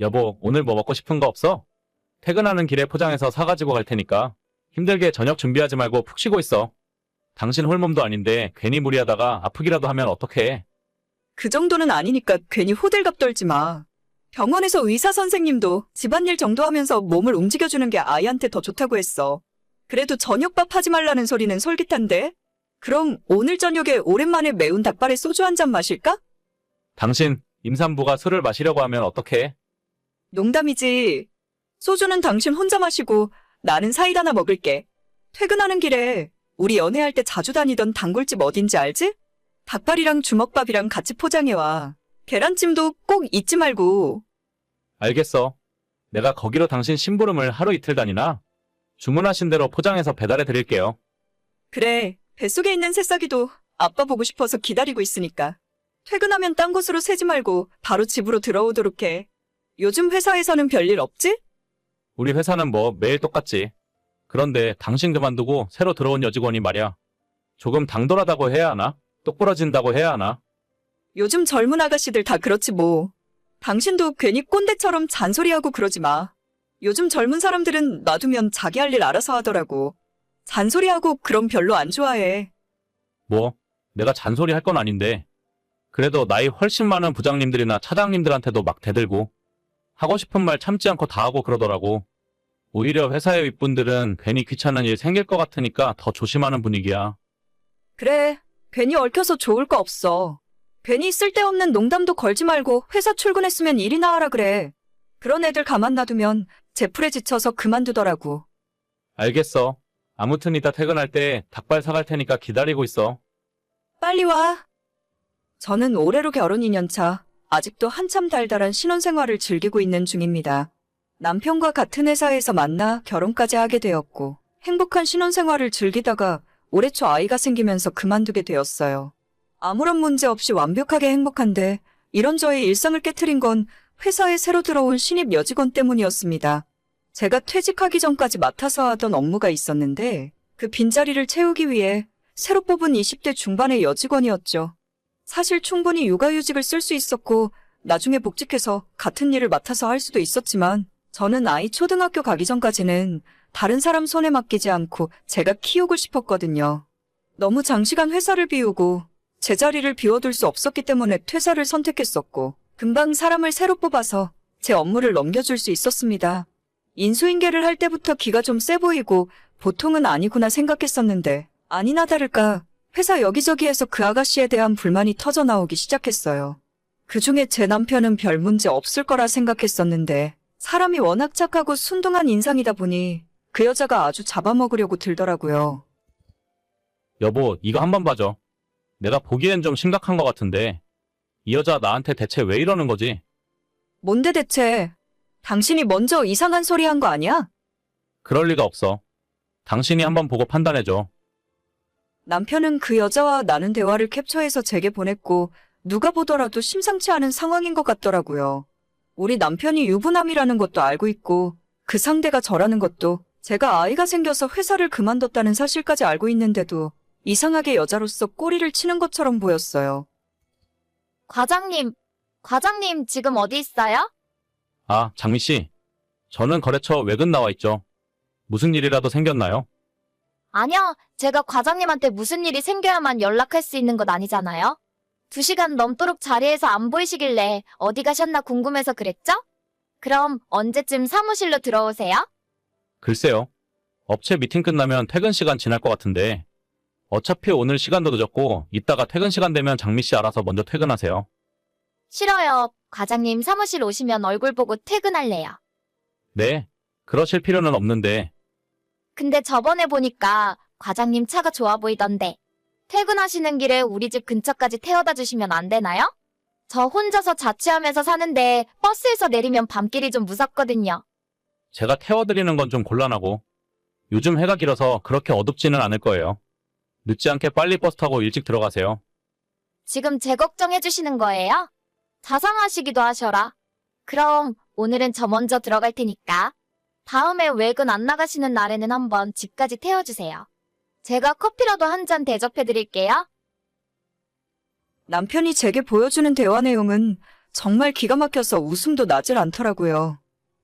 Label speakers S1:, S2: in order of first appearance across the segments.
S1: 여보, 오늘 뭐 먹고 싶은 거 없어? 퇴근하는 길에 포장해서 사가지고 갈 테니까 힘들게 저녁 준비하지 말고 푹 쉬고 있어. 당신 홀몸도 아닌데 괜히 무리하다가 아프기라도 하면 어떡해.
S2: 그 정도는 아니니까 괜히 호들갑 떨지 마. 병원에서 의사 선생님도 집안일 정도 하면서 몸을 움직여주는 게 아이한테 더 좋다고 했어. 그래도 저녁밥 하지 말라는 소리는 솔깃한데? 그럼 오늘 저녁에 오랜만에 매운 닭발에 소주 한 잔 마실까?
S1: 당신 임산부가 술을 마시려고 하면 어떡해?
S2: 농담이지. 소주는 당신 혼자 마시고 나는 사이다나 먹을게. 퇴근하는 길에 우리 연애할 때 자주 다니던 단골집 어딘지 알지? 닭발이랑 주먹밥이랑 같이 포장해와. 계란찜도 꼭 잊지 말고.
S1: 알겠어. 내가 거기로 당신 심부름을 하루 이틀 다니나? 주문하신 대로 포장해서 배달해 드릴게요.
S2: 그래, 뱃속에 있는 새싹이도 아빠 보고 싶어서 기다리고 있으니까. 퇴근하면 딴 곳으로 새지 말고 바로 집으로 들어오도록 해. 요즘 회사에서는 별일 없지?
S1: 우리 회사는 뭐 매일 똑같지. 그런데 당신 그만두고 새로 들어온 여직원이 말이야. 조금 당돌하다고 해야 하나? 똑부러진다고 해야 하나?
S2: 요즘 젊은 아가씨들 다 그렇지 뭐. 당신도 괜히 꼰대처럼 잔소리하고 그러지 마. 요즘 젊은 사람들은 놔두면 자기 할 일 알아서 하더라고. 잔소리하고 그럼 별로 안 좋아해.
S1: 뭐, 내가 잔소리 할 건 아닌데. 그래도 나이 훨씬 많은 부장님들이나 차장님들한테도 막 대들고, 하고 싶은 말 참지 않고 다 하고 그러더라고. 오히려 회사의 윗분들은 괜히 귀찮은 일 생길 것 같으니까 더 조심하는 분위기야.
S2: 그래, 괜히 얽혀서 좋을 거 없어. 괜히 쓸데없는 농담도 걸지 말고 회사 출근했으면 일이나 하라 그래. 그런 애들 가만 놔두면 제풀에 지쳐서 그만두더라고.
S1: 알겠어. 아무튼 이따 퇴근할 때 닭발 사갈 테니까 기다리고 있어.
S2: 빨리 와. 저는 올해로 결혼 2년차, 아직도 한참 달달한 신혼생활을 즐기고 있는 중입니다. 남편과 같은 회사에서 만나 결혼까지 하게 되었고, 행복한 신혼생활을 즐기다가 올해 초 아이가 생기면서 그만두게 되었어요. 아무런 문제 없이 완벽하게 행복한데, 이런 저의 일상을 깨트린 건 회사에 새로 들어온 신입 여직원 때문이었습니다. 제가 퇴직하기 전까지 맡아서 하던 업무가 있었는데, 그 빈자리를 채우기 위해 새로 뽑은 20대 중반의 여직원이었죠. 사실 충분히 육아휴직을 쓸 수 있었고 나중에 복직해서 같은 일을 맡아서 할 수도 있었지만 저는 아이 초등학교 가기 전까지는 다른 사람 손에 맡기지 않고 제가 키우고 싶었거든요. 너무 장시간 회사를 비우고 제 자리를 비워둘 수 없었기 때문에 퇴사를 선택했었고 금방 사람을 새로 뽑아서 제 업무를 넘겨줄 수 있었습니다. 인수인계를 할 때부터 기가 좀 세 보이고 보통은 아니구나 생각했었는데 아니나 다를까 회사 여기저기에서 그 아가씨에 대한 불만이 터져 나오기 시작했어요. 그 중에 제 남편은 별 문제 없을 거라 생각했었는데 사람이 워낙 착하고 순둥한 인상이다 보니 그 여자가 아주 잡아먹으려고 들더라고요.
S1: 여보, 이거 한번 봐줘. 내가 보기엔 좀 심각한 것 같은데. 이 여자 나한테 대체 왜 이러는 거지?
S2: 뭔데 대체? 당신이 먼저 이상한 소리 한 거 아니야?
S1: 그럴 리가 없어. 당신이 한번 보고 판단해줘.
S2: 남편은 그 여자와 나눈 대화를 캡처해서 제게 보냈고 누가 보더라도 심상치 않은 상황인 것 같더라고요. 우리 남편이 유부남이라는 것도 알고 있고 그 상대가 저라는 것도 제가 아이가 생겨서 회사를 그만뒀다는 사실까지 알고 있는데도 이상하게 여자로서 꼬리를 치는 것처럼 보였어요.
S3: 과장님, 과장님 지금 어디 있어요?
S1: 아, 장미 씨. 저는 거래처 외근 나와 있죠. 무슨 일이라도 생겼나요?
S3: 아니요, 제가 과장님한테 무슨 일이 생겨야만 연락할 수 있는 것 아니잖아요? 두 시간 넘도록 자리에서 안 보이시길래 어디 가셨나 궁금해서 그랬죠? 그럼 언제쯤 사무실로 들어오세요?
S1: 글쎄요. 업체 미팅 끝나면 퇴근 시간 지날 것 같은데. 어차피 오늘 시간도 늦었고, 이따가 퇴근 시간 되면 장미 씨 알아서 먼저 퇴근하세요.
S3: 싫어요. 과장님 사무실 오시면 얼굴 보고 퇴근할래요.
S1: 네. 그러실 필요는 없는데,
S3: 근데 저번에 보니까 과장님 차가 좋아 보이던데. 퇴근하시는 길에 우리 집 근처까지 태워다 주시면 안 되나요? 저 혼자서 자취하면서 사는데 버스에서 내리면 밤길이 좀 무섭거든요.
S1: 제가 태워드리는 건 좀 곤란하고, 요즘 해가 길어서 그렇게 어둡지는 않을 거예요. 늦지 않게 빨리 버스 타고 일찍 들어가세요.
S3: 지금 제 걱정해 주시는 거예요? 자상하시기도 하셔라. 그럼 오늘은 저 먼저 들어갈 테니까 다음에 외근 안 나가시는 날에는 한번 집까지 태워주세요. 제가 커피라도 한 잔 대접해 드릴게요.
S2: 남편이 제게 보여주는 대화 내용은 정말 기가 막혀서 웃음도 나질 않더라고요.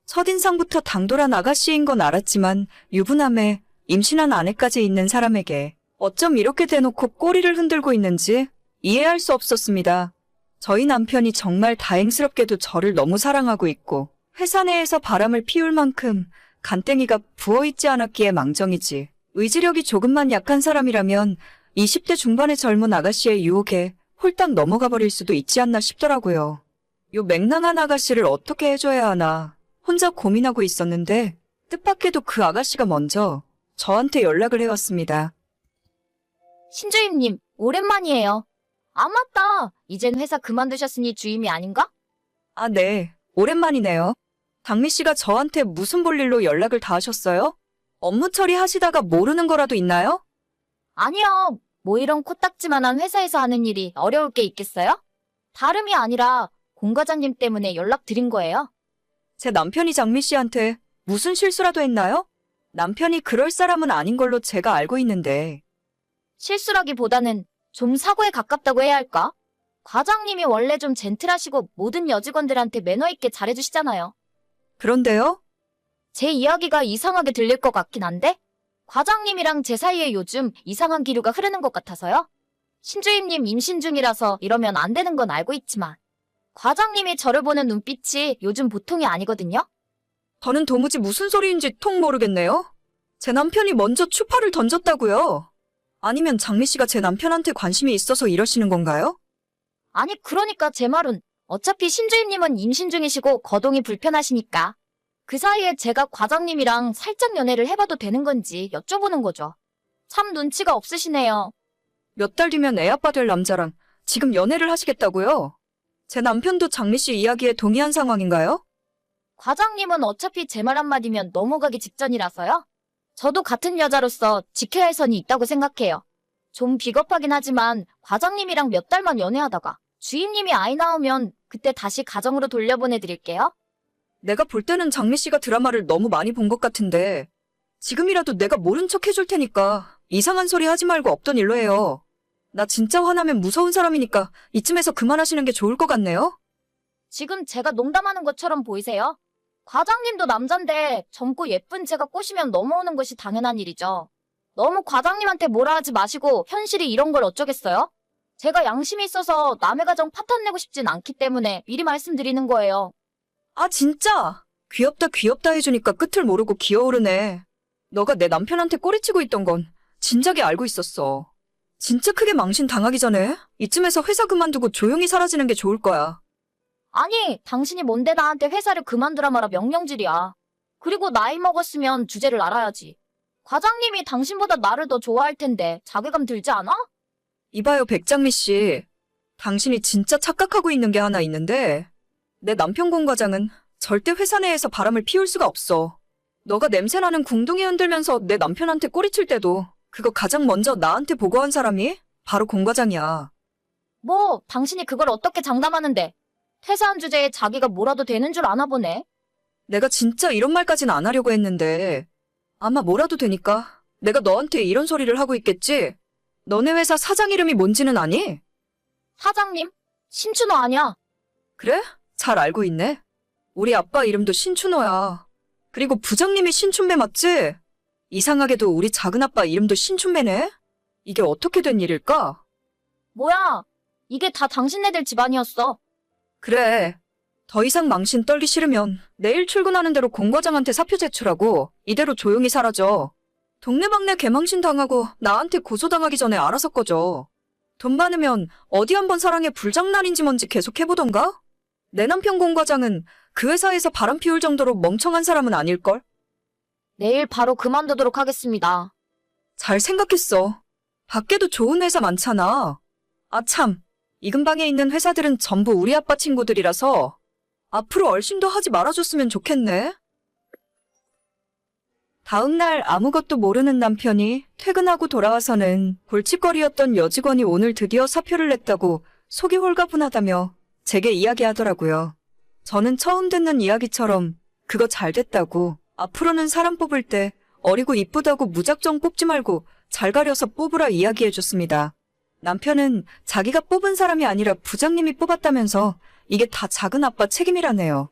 S2: 첫인상부터 당돌한 아가씨인 건 알았지만 유부남에 임신한 아내까지 있는 사람에게 어쩜 이렇게 대놓고 꼬리를 흔들고 있는지 이해할 수 없었습니다. 저희 남편이 정말 다행스럽게도 저를 너무 사랑하고 있고 회사 내에서 바람을 피울 만큼 간땡이가 부어있지 않았기에 망정이지. 의지력이 조금만 약한 사람이라면 20대 중반의 젊은 아가씨의 유혹에 홀딱 넘어가 버릴 수도 있지 않나 싶더라고요. 요 맹랑한 아가씨를 어떻게 해줘야 하나 혼자 고민하고 있었는데 뜻밖에도 그 아가씨가 먼저 저한테 연락을 해왔습니다.
S3: 신주임님, 오랜만이에요. 아, 맞다. 이젠 회사 그만두셨으니 주임이 아닌가?
S2: 아, 네. 오랜만이네요. 당미 씨가 저한테 무슨 볼일로 연락을 다 하셨어요? 업무 처리하시다가 모르는 거라도 있나요?
S3: 아니요. 뭐 이런 코딱지만한 회사에서 하는 일이 어려울 게 있겠어요? 다름이 아니라 공 과장님 때문에 연락드린 거예요.
S2: 제 남편이 장미 씨한테 무슨 실수라도 했나요? 남편이 그럴 사람은 아닌 걸로 제가 알고 있는데.
S3: 실수라기보다는 좀 사고에 가깝다고 해야 할까? 과장님이 원래 좀 젠틀하시고 모든 여직원들한테 매너 있게 잘해주시잖아요.
S2: 그런데요?
S3: 제 이야기가 이상하게 들릴 것 같긴 한데 과장님이랑 제 사이에 요즘 이상한 기류가 흐르는 것 같아서요. 신주임님 임신 중이라서 이러면 안 되는 건 알고 있지만 과장님이 저를 보는 눈빛이 요즘 보통이 아니거든요.
S2: 저는 도무지 무슨 소리인지 통 모르겠네요. 제 남편이 먼저 추파를 던졌다고요? 아니면 장미 씨가 제 남편한테 관심이 있어서 이러시는 건가요?
S3: 아니 그러니까 제 말은 어차피 신주임님은 임신 중이시고 거동이 불편하시니까 그 사이에 제가 과장님이랑 살짝 연애를 해봐도 되는 건지 여쭤보는 거죠. 참 눈치가 없으시네요.
S2: 몇 달 뒤면 애 아빠 될 남자랑 지금 연애를 하시겠다고요? 제 남편도 장미 씨 이야기에 동의한 상황인가요?
S3: 과장님은 어차피 제 말 한마디면 넘어가기 직전이라서요. 저도 같은 여자로서 지켜야 할 선이 있다고 생각해요. 좀 비겁하긴 하지만 과장님이랑 몇 달만 연애하다가 주임님이 아이 나오면 그때 다시 가정으로 돌려보내드릴게요.
S2: 내가 볼 때는 장미 씨가 드라마를 너무 많이 본 것 같은데 지금이라도 내가 모른 척 해줄 테니까 이상한 소리 하지 말고 없던 일로 해요. 나 진짜 화나면 무서운 사람이니까 이쯤에서 그만하시는 게 좋을 것 같네요.
S3: 지금 제가 농담하는 것처럼 보이세요? 과장님도 남잔데 젊고 예쁜 제가 꼬시면 넘어오는 것이 당연한 일이죠. 너무 과장님한테 뭐라 하지 마시고 현실이 이런 걸 어쩌겠어요? 제가 양심이 있어서 남의 가정 파탄 내고 싶진 않기 때문에 미리 말씀드리는 거예요.
S2: 아 진짜 귀엽다 귀엽다 해주니까 끝을 모르고 기어오르네. 너가 내 남편한테 꼬리치고 있던 건 진작에 알고 있었어. 진짜 크게 망신 당하기 전에 이쯤에서 회사 그만두고 조용히 사라지는 게 좋을 거야.
S3: 아니, 당신이 뭔데 나한테 회사를 그만두라 마라 명령질이야. 그리고 나이 먹었으면 주제를 알아야지. 과장님이 당신보다 나를 더 좋아할 텐데 자괴감 들지 않아?
S2: 이봐요, 백장미 씨. 당신이 진짜 착각하고 있는 게 하나 있는데, 내 남편 공 과장은 절대 회사 내에서 바람을 피울 수가 없어. 너가 냄새나는 궁둥이 흔들면서 내 남편한테 꼬리칠 때도 그거 가장 먼저 나한테 보고한 사람이 바로 공 과장이야.
S3: 뭐, 당신이 그걸 어떻게 장담하는데? 퇴사한 주제에 자기가 뭐라도 되는 줄 아나 보네.
S2: 내가 진짜 이런 말까진 안 하려고 했는데, 아마 뭐라도 되니까 내가 너한테 이런 소리를 하고 있겠지? 너네 회사 사장 이름이 뭔지는 아니?
S3: 사장님? 신춘호 아니야.
S2: 그래? 잘 알고 있네. 우리 아빠 이름도 신춘호야. 그리고 부장님이 신춘배 맞지? 이상하게도 우리 작은 아빠 이름도 신춘배네? 이게 어떻게 된 일일까?
S3: 뭐야? 이게 다 당신네들 집안이었어.
S2: 그래. 더 이상 망신 떨기 싫으면 내일 출근하는 대로 공과장한테 사표 제출하고 이대로 조용히 사라져. 동네방네 개망신 당하고 나한테 고소당하기 전에 알아서 꺼져. 돈 많으면 어디 한번 사랑해 불장난인지 뭔지 계속 해보던가? 내 남편 공 과장은 그 회사에서 바람 피울 정도로 멍청한 사람은 아닐걸?
S3: 내일 바로 그만두도록 하겠습니다.
S2: 잘 생각했어. 밖에도 좋은 회사 많잖아. 아, 참. 이 근방에 있는 회사들은 전부 우리 아빠 친구들이라서 앞으로 얼씬도 하지 말아줬으면 좋겠네. 다음 날 아무것도 모르는 남편이 퇴근하고 돌아와서는 골칫거리였던 여직원이 오늘 드디어 사표를 냈다고 속이 홀가분하다며 제게 이야기하더라고요. 저는 처음 듣는 이야기처럼 그거 잘 됐다고 앞으로는 사람 뽑을 때 어리고 이쁘다고 무작정 뽑지 말고 잘 가려서 뽑으라 이야기해줬습니다. 남편은 자기가 뽑은 사람이 아니라 부장님이 뽑았다면서 이게 다 작은 아빠 책임이라네요.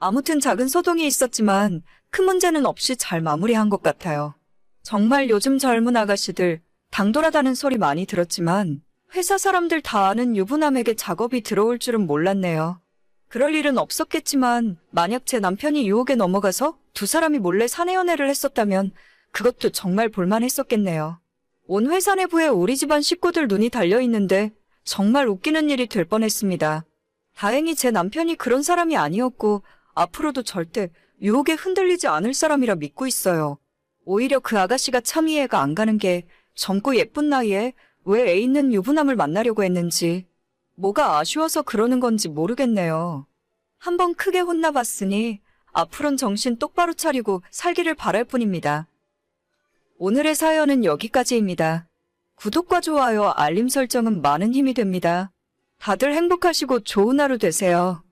S2: 아무튼 작은 소동이 있었지만 큰 문제는 없이 잘 마무리한 것 같아요. 정말 요즘 젊은 아가씨들 당돌하다는 소리 많이 들었지만 회사 사람들 다 아는 유부남에게 작업이 들어올 줄은 몰랐네요. 그럴 일은 없었겠지만 만약 제 남편이 유혹에 넘어가서 두 사람이 몰래 사내 연애를 했었다면 그것도 정말 볼만했었겠네요. 온 회사 내부에 우리 집안 식구들 눈이 달려 있는데 정말 웃기는 일이 될 뻔했습니다. 다행히 제 남편이 그런 사람이 아니었고 앞으로도 절대 유혹에 흔들리지 않을 사람이라 믿고 있어요. 오히려 그 아가씨가 참 이해가 안 가는 게 젊고 예쁜 나이에 왜 애 있는 유부남을 만나려고 했는지 뭐가 아쉬워서 그러는 건지 모르겠네요. 한번 크게 혼나봤으니 앞으론 정신 똑바로 차리고 살기를 바랄 뿐입니다. 오늘의 사연은 여기까지입니다. 구독과 좋아요, 알림 설정은 많은 힘이 됩니다. 다들 행복하시고 좋은 하루 되세요.